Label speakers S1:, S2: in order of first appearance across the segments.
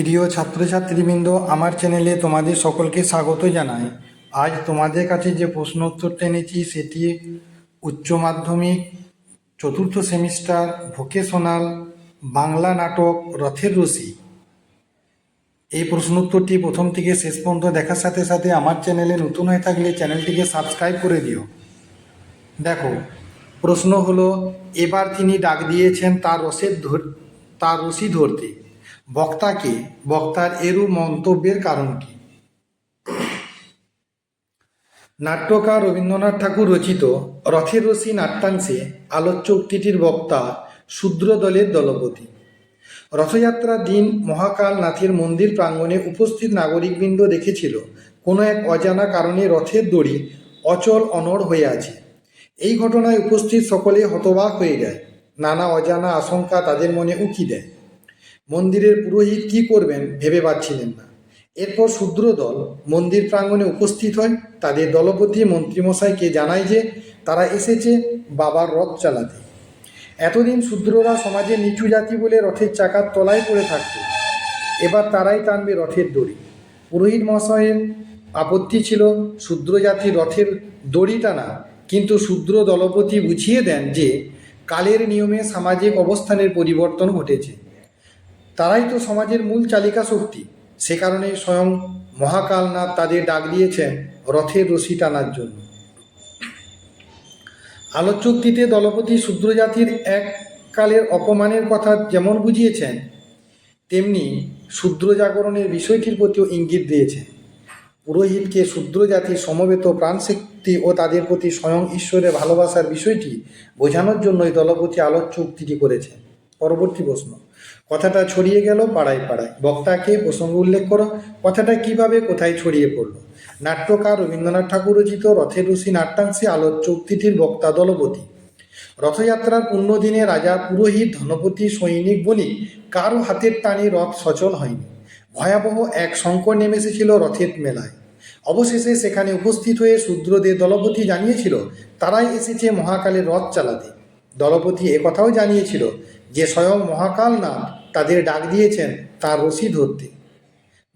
S1: প্রিয় ছাত্রছাত্রীবৃন্দ, আমার চ্যানেলে তোমাদের সকলকে স্বাগত জানাই। আজ তোমাদের কাছে যে প্রশ্ন উত্তরটা এনেছি, সেটি উচ্চ মাধ্যমিক, চতুর্থ সেমিস্টার, ভোকেশনাল, বাংলা নাটক, রথের রশি এই প্রশ্ন উত্তরটি প্রথম থেকে শেষ পর্যন্ত দেখার সাথে সাথে আমার চ্যানেলে নতুন হয়ে থাকলে চ্যানেলটিকে সাবস্ক্রাইব করে দিও। দেখো, প্রশ্ন হলো, এবার তিনি ডাক দিয়েছেন তার রসের ধর তার রশি ধরতে। বক্তাকে, বক্তার এরূপ মন্তব্যের কারণ কি? নাট্যকার রবীন্দ্রনাথ ঠাকুর রচিত রথের রশি নাট্যাংশে আলোচ্য উক্তিটির বক্তা শূদ্র দলের দলপতি। রথযাত্রার দিন মহাকাল নাথের মন্দির প্রাঙ্গণে উপস্থিত নাগরিকবৃন্দ দেখেছিল কোনো এক অজানা কারণে রথের দড়ি অচল অনড় হয়ে আছে। এই ঘটনায় উপস্থিত সকলে হতবাক হয়ে যায়। নানা অজানা আশঙ্কা তাদের মনে উকি দেয়। মন্দিরের পুরোহিত কি করবেন ভেবে পাচ্ছিলেন না। এরপর শূদ্র দল মন্দির প্রাঙ্গণে উপস্থিত হয়। তাদের দলপতি মন্ত্রীমশাইকে জানায় যে, তারা এসেছে বাবার রথ চালাতে। এতদিন শূদ্ররা সমাজে নিচু জাতি বলে রথের চাকার তলায় পড়ে থাকত। এবার তারাই টানবে রথের দড়ি। পুরোহিত মহাশয়ের আপত্তি ছিল শূদ্র জাতির রথের দড়ি টানা, কিন্তু শূদ্র দলপতি বুঝিয়ে দেন যে, কালের নিয়মে সামাজিক অবস্থানের পরিবর্তন ঘটেছে। তারাই তো সমাজের মূল চালিকা শক্তি। সে কারণে স্বয়ং মহাকালনাথ তাদের ডাক দিয়েছেন রথের রশি টানার জন্য। আলোচক্তিতে দলপতি শূদ্র জাতির এককালের অপমানের কথা যেমন বুঝিয়েছেন, তেমনি শূদ্র জাগরণের বিষয়টির প্রতিও ইঙ্গিত দিয়েছেন। পুরোহিতকে শূদ্র জাতির সমবেত প্রাণশক্তি ও তাদের প্রতি স্বয়ং ঈশ্বরের ভালোবাসার বিষয়টি বোঝানোর জন্যই দলপতি আলোচ্য উক্তিটি করেছেন। পরবর্তী প্রশ্ন। কথাটা ছড়িয়ে গেল পাড়ায় পাড়ায়। বক্তাকে প্রসঙ্গ উল্লেখ করো, কথাটা কীভাবে কোথায় ছড়িয়ে পড়ল? নাট্যকার রবীন্দ্রনাথ ঠাকুর রচিত রথের ঋষি নাট্যাংশে আলোচ্য উক্তিটির বক্তা দলপতি। রথযাত্রার পুণ্যদিনে রাজা পুরোহিত, ধনপতি, সৈনিক, বণিক, কারও হাতের টানে রথ সচল হয়নি। ভয়াবহ এক সংকট নেমে এসেছিল রথের মেলায়। অবশেষে সেখানে উপস্থিত হয়ে শূদ্রদের দলপতি জানিয়েছিল, তারাই এসেছে মহাকালের রথ চালাতে। দলপতি কথাও জানিয়েছিল যে স্বয়ং মহাকাল নাথ তাদের ডাক দিয়েছেন তার রশি ধরতে।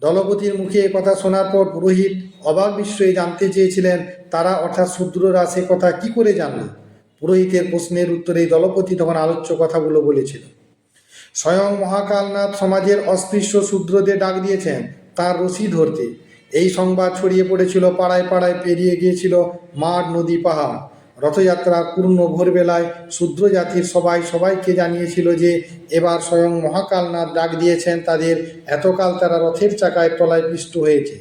S1: দলপতির মুখে কথা শোনার পর পুরোহিত অবাক বিস্ময়ে জানতে চেয়েছিলেন, তারা অর্থাৎ শূদ্ররা সে কথা কি করে জানল? পুরোহিতের প্রশ্নের উত্তরে দলপতি তখন আলোচ্য কথাগুলো বলেছিল। স্বয়ং মহাকালনাথ সমাজের অস্পৃশ্য শূদ্রদের ডাক দিয়েছেন তার রশি ধরতে। এই সংবাদ ছড়িয়ে পড়েছিল, পাড়ায় পাড়ায় পেরিয়ে গিয়েছিল মাঠ, নদী, পাহাড়। রথযাত্রার পূর্ণ ভোরবেলায় শূদ্র জাতির সবাই সবাইকে জানিয়েছিল যে এবার স্বয়ং মহাকালনাথ ডাক দিয়েছেন, তাদের এতকাল তারা রথের চাকায় তলায় পিষ্ট হয়েছে।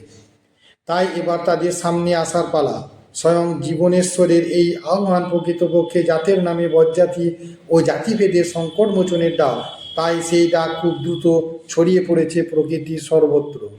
S1: তাই এবার তাদের সামনে আসার পালা। স্বয়ং জীবনেশ্বরের এই আহ্বান প্রকৃতপক্ষে জাতের নামে বজ্জাতি ও জাতিভেদের সংকট মোচনের ডাক। তাই সেই ডাক খুব দ্রুত ছড়িয়ে পড়েছে প্রকৃতির সর্বত্র।